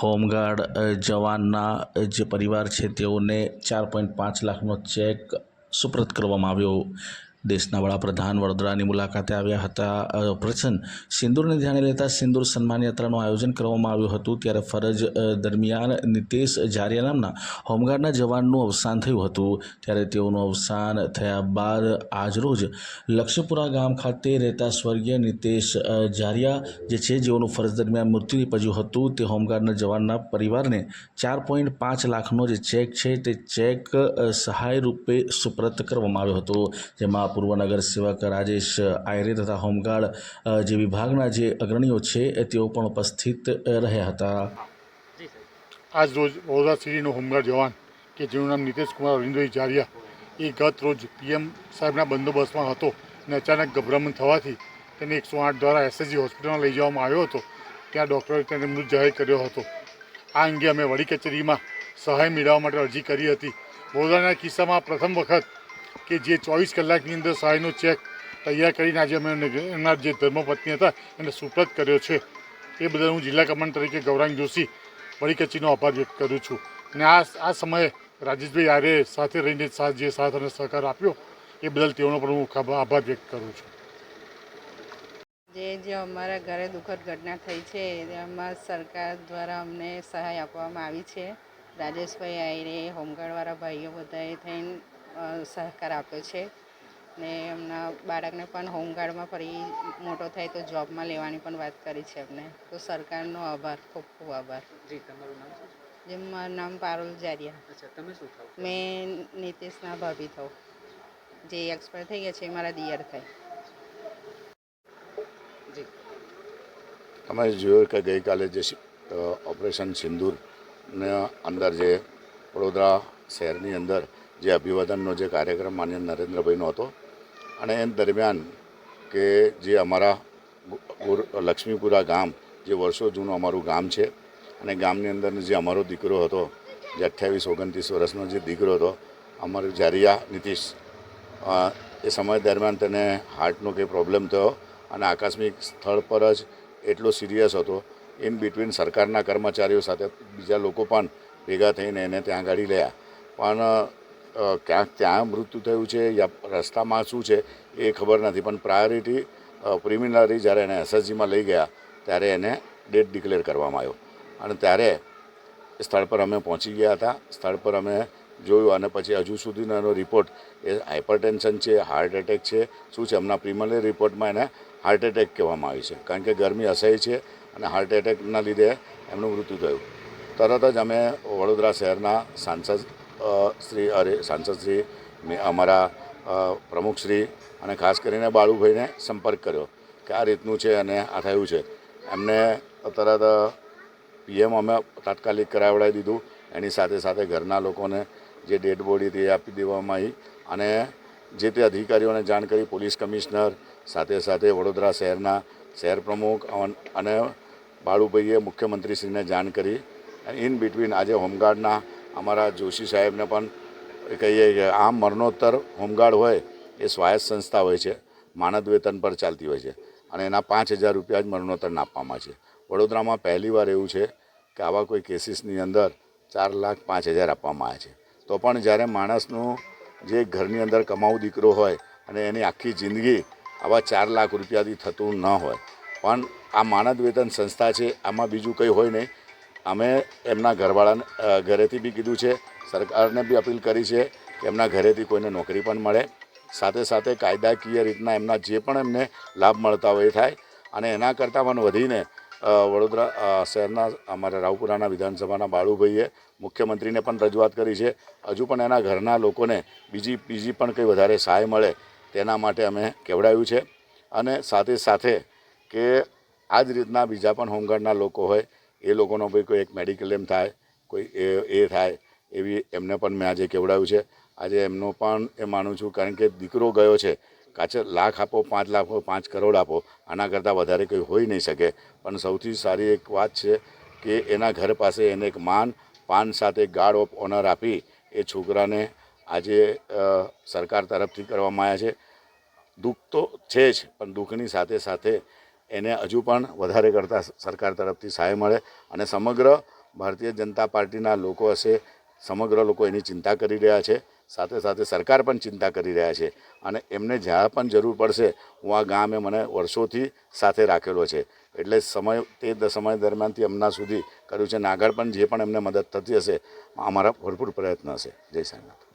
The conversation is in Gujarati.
હોમગાર્ડ જવાનના જે પરિવાર છે તેઓને ચાર પોઈન્ટ પાંચ લાખનો ચેક સુપ્રત કરવામાં આવ્યો. દેશના વડાપ્રધાન વડોદરાની મુલાકાતે આવ્યા હતા. ઓપરેશન સિંદૂરને ધ્યાને લેતા સિંદૂર સન્માન યાત્રાનું આયોજન કરવામાં આવ્યું હતું. ત્યારે ફરજ દરમિયાન નિતેશ જારિયા નામના હોમગાર્ડના જવાનનું અવસાન થયું હતું. ત્યારે તેઓનું અવસાન થયા બાદ આજરોજ લક્ષ્યપુરા ગામ ખાતે રહેતા સ્વર્ગીય નિતેશ ઝારિયા જે છે, જેઓનું ફરજ દરમિયાન મૃત્યુ નીપજ્યું હતું, તે હોમગાર્ડના જવાનના પરિવારને ચાર પોઈન્ટ પાંચ લાખનો જે ચેક છે, તે ચેક સહાય રૂપે સુપ્રત કરવામાં આવ્યો હતો. જેમાં પૂર્વ નગર સેવક રાજેશ આયરે તથા હોમગાર્ડ જે વિભાગના જે અગ્રણીઓ છે તેઓ પણ ઉપસ્થિત રહ્યા હતા. આજ રોજ વડોદરા સિટીનો હોમગાર્ડ જવાન કે જેનું નામ નીતિશ કુમાર અરવિંદભાઈ જારિયા એ ગત રોજ પીએમ સાહેબના બંદોબસ્તમાં હતો અને અચાનક ગભરામણ થવાથી તેને એકસો આઠ દ્વારા એસએસજી હોસ્પિટલમાં લઈ જવામાં આવ્યો હતો. ત્યાં ડૉક્ટરે તેને મૃત જાહેર કર્યો હતો. આ અંગે અમે વડી કચેરીમાં સહાય મેળવવા માટે અરજી કરી હતી. વડોદરાના કિસ્સામાં પ્રથમ વખત કે જે ચોવીસ કલાકની અંદર સહાયનો ચેક તૈયાર કરીને આજે અમે એમના જે ધર્મપત્ની હતા, એને સુપ્રત કર્યો છે. એ બદલ હું જિલ્લા કમાન્ડ તરીકે ગૌરાંગ જોશી, વડી કચેરીનો આભાર વ્યક્ત કરું છું. અને આ આ સમયે રાજેશભાઈ આર્યે સાથે રહીને સાથ જે સાથ અને સહકાર આપ્યો, એ બદલ તેઓનો પણ હું આભાર વ્યક્ત કરું છું. જે જે અમારા ઘરે દુઃખદ ઘટના થઈ છે એમાં સરકાર દ્વારા અમને સહાય આપવામાં આવી છે. રાજેશભાઈ આયરે હોમગાર્ડવાળા ભાઈઓ બધાએ થઈને સહકાર આપ્યો છે. ને એમના બાળકને પણ હોમગાર્ડમાં ફરી મોટો થાય તો જોબમાં લેવાની પણ વાત કરી છે એમને. તો સરકારનો આભાર ખૂબ ખૂબ આભાર. જી તમારું નામ શું જેમ મારું નામ પારુલ જારિયા. અચ્છા તમે શું થાવ? મેં નીતિશના ભાભી થઉં. જે એક્સપાયર થઈ ગયા છે એ મારા દિયર થાય. જી. તમે જોયું કે ગઈકાલે જે ઓપરેશન સિંદૂરના અંદર જે વડોદરા શહેરની અંદર જે અભિવાદનનો જે કાર્યક્રમ માન્ય નરેન્દ્રભાઈનો હતો અને એ દરમિયાન કે જે અમારા લક્ષ્મીપુરા ગામ જે વર્ષો જૂનું અમારું ગામ છે અને ગામની અંદર જે અમારો દીકરો હતો, જે અઠ્યાવીસ, ઓગણત્રીસ વર્ષનો જે દીકરો હતો, અમારો જારિયા નીતિશ એ સમય દરમિયાન તેને હાર્ટનો કંઈ પ્રોબ્લેમ થયો અને આકસ્મિક સ્થળ પર જ એટલો સિરિયસ હતો. ઇન બિટવીન સરકારના કર્મચારીઓ સાથે બીજા લોકો પણ ભેગા થઈને એને ત્યાં ગાડી લયા. પણ ક્યાંક ત્યાં મૃત્યુ થયું છે, યા રસ્તામાં શું છે, એ ખબર નથી. પણ પ્રાયોરિટી પ્રિમિનરી જ્યારે એને એસએસજીમાં લઈ ગયા, ત્યારે એને ડેટ ડિક્લેર કરવામાં આવ્યો. અને ત્યારે સ્થળ પર અમે પહોંચી ગયા હતા. સ્થળ પર અમે જોયું અને પછી હજુ સુધીનો એનો રિપોર્ટ એ હાઇપરટેન્શન છે હાર્ટ એટેક છે, શું છે, એમના પ્રિમરી રિપોર્ટમાં એને હાર્ટ એટેક કહેવામાં આવ્યું છે. કારણ કે ગરમી અસહ્ય છે અને હાર્ટ એટેકના લીધે એમનું મૃત્યુ થયું. તરત જ અમે વડોદરા શહેરના સાંસદ શ્રી અરે, સાંસદ શ્રી અમારા પ્રમુખશ્રી અને ખાસ કરીને બાળુભાઈને સંપર્ક કર્યો કે આ રીતનું છે અને આ થયું છે. એમને તરત પીએમ અમે તાત્કાલિક કરાવડાવી દીધું. એની સાથે સાથે ઘરના લોકોને જે ડેડ બોડી તે આપી દેવામાં આવી. અને જે તે અધિકારીઓને જાણ કરી, પોલીસ કમિશનર, સાથે સાથે વડોદરા શહેરના શહેર પ્રમુખ અને બાળુભાઈએ મુખ્યમંત્રીશ્રીને જાણ કરી. ઇન બિટવીન આજે હોમગાર્ડના અમારા જોશી સાહેબને પણ કહીએ કે આમ મરણોત્તર હોમગાર્ડ હોય એ સ્વાયત્ત સંસ્થા હોય છે, માનદ વેતન પર ચાલતી હોય છે અને એના પાંચ હજાર રૂપિયા જ મરણોત્તરને આપવામાં છે. વડોદરામાં પહેલીવાર એવું છે કે આવા કોઈ કેસીસની અંદર ચાર લાખ પાંચ હજાર આપવામાં આવે છે. તો પણ જ્યારે માણસનું જે ઘરની અંદર કમાવું દીકરો હોય અને એની આખી જિંદગી આવા ચાર લાખ રૂપિયાથી થતું ન હોય. પણ આ માનદ વેતન સંસ્થા છે, આમાં બીજું કંઈ હોય નહીં. અમે એમના ઘરવાળાને ઘરેથી બી કીધું છે, સરકારને બી અપીલ કરી છે કે એમના ઘરેથી કોઈને નોકરી પણ મળે. સાથે સાથે કાયદાકીય રીતના એમના જે પણ એમને લાભ મળતા હોય એ થાય. અને એના કરતાં પણ વધીને વડોદરા શહેરના અમારા રાવપુરાના વિધાનસભાના બાળુભાઈએ મુખ્યમંત્રીને પણ રજૂઆત કરી છે. હજુ પણ એના ઘરના લોકોને બીજી બીજી પણ કંઈ વધારે સહાય મળે તેના માટે અમે કેવડાવ્યું છે. અને સાથે સાથે કે આ જ રીતના બીજા પણ હોમગાર્ડના લોકો હોય એ લોકોનો ભાઈ કોઈ એક મેડિકલ એમ થાય, કોઈ એ એ થાય, એવી એમને પણ મેં આજે કેવડાવ્યું છે. આજે એમનો પણ એ માનું છું, કારણ કે દીકરો ગયો છે, કાચે લાખ આપો, પાંચ લાખ, પાંચ કરોડ આપો, આના કરતાં વધારે કંઈ હોઈ નહીં શકે. પણ સૌથી સારી એક વાત છે કે એના ઘર પાસે એને એક માન, પાન સાથે ગાર્ડ ઓફ ઓનર આપી, એ છોકરાને આજે સરકાર તરફથી કરવામાં આવ્યા છે. દુઃખ તો છે જ, પણ દુઃખની સાથે સાથે એને હજુ પણ વધારે કરતાં સરકાર તરફથી સહાય મળે અને સમગ્ર ભારતીય જનતા પાર્ટીના લોકો હશે, સમગ્ર લોકો એની ચિંતા કરી રહ્યા છે, સાથે સાથે સરકાર પણ ચિંતા કરી રહ્યા છે અને એમને જ્યાં પણ જરૂર પડશે, હું આ ગામે મને વર્ષોથી સાથે રાખેલો છે. એટલે સમય, તે સમય દરમિયાનથી હમણાં સુધી કર્યું છે. અને આગળ પણ જે પણ એમને મદદ થતી હશે, અમારા ભરપૂર પ્રયત્ન હશે. જય સાંઈનાથ